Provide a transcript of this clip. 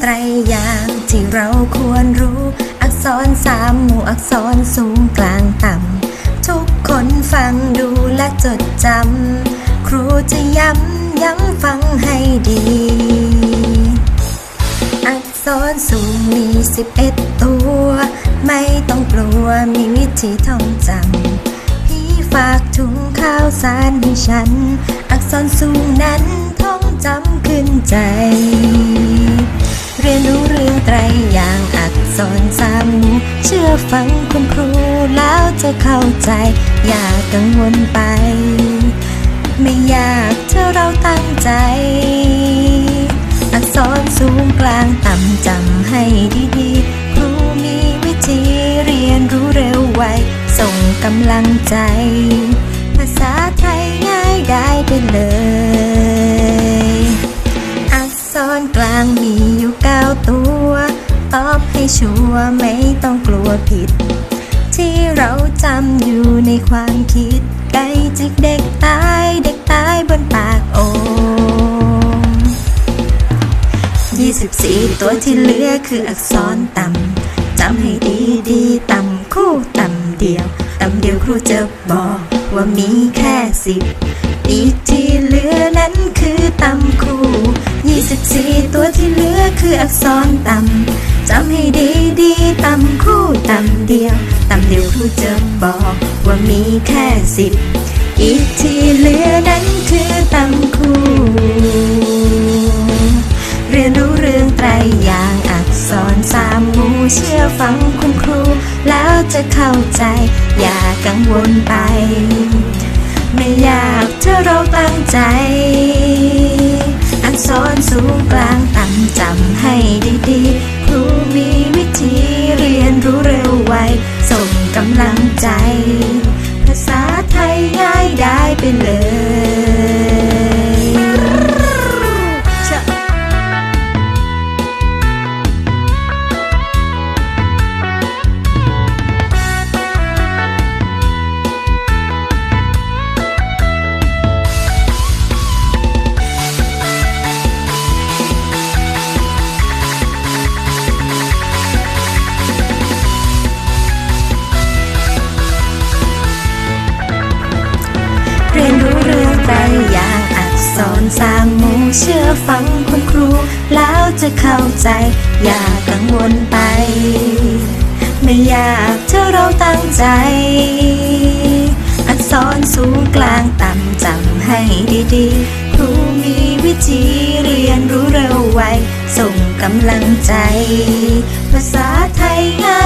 ไตรยางที่เราควรรู้ อักษรสามหมู่อักษรสูงกลางต่ำ ทุกคนฟังดูและจดจำ ครูจะย้ำย้ำฟังให้ดี อักษรสูงมีสิบเอ็ดตัว ไม่ต้องกลัวมีวิธีท่องจำ พี่ฝากถุงข้าวสารให้ฉัน อักษรสูงนั้นท่องจำขึ้นใจ เรียนรู้เรื่องไตรอย่างอักษรสามูเชื่อฟังคุณครูแล้วจะเข้าใจ อย่ากังวลไป ไม่ยากถ้าเราตั้งใจ อักษรสูงกลางต่ำจำให้ดีๆ ครูมีวิธีเรียนรู้เร็วไว ส่งกำลังใจ ภาษาไทยง่ายได้ไปเลย อักษรกลางมี อยู่เก้าตัว ตอบให้ชัวร์ไม่ต้องกลัวผิด ที่เราจำอยู่ในความคิด ไก่จิกเด็กตายเด็กตายบนปากโอ่ง24 ตัวที่เหลือคืออักษรต่ำจำให้ดีดีต่ำคู่ต่ำเดียว ต่ำเดียวครูจะบอกว่ามีแค่สิบอีกที่เหลือนั้นคือต่ำคู่ 24ตัวที่เหลือคืออักษรต่ำจำให้ดีดีต่ำคู่ต่ำเดียว ต่ำเดียวครูจะบอกว่ามีแค่สิบอีกที่เหลือนั้นคือต่ำคู่ เรียนรู้เรื่องไตรยางอักษรสามมูเชื่อฟังคุณครู แล้วจะเข้าใจ อย่ากังวลไป ไม่ยากถ้าเราตั้งใจ ใจ ภาษาไทยง่ายได้ไปเลย อักษรสามหมู่เชื่อฟังคุณครู แล้วจะเข้าใจ อย่ากังวลไป ไม่ยากถ้าเราตั้งใจ อักษรสูงกลางต่ำจำให้ดีๆ ครูมีวิธีเรียนรู้เร็วไว ส่งกำลังใจ ภาษาไทยง่าย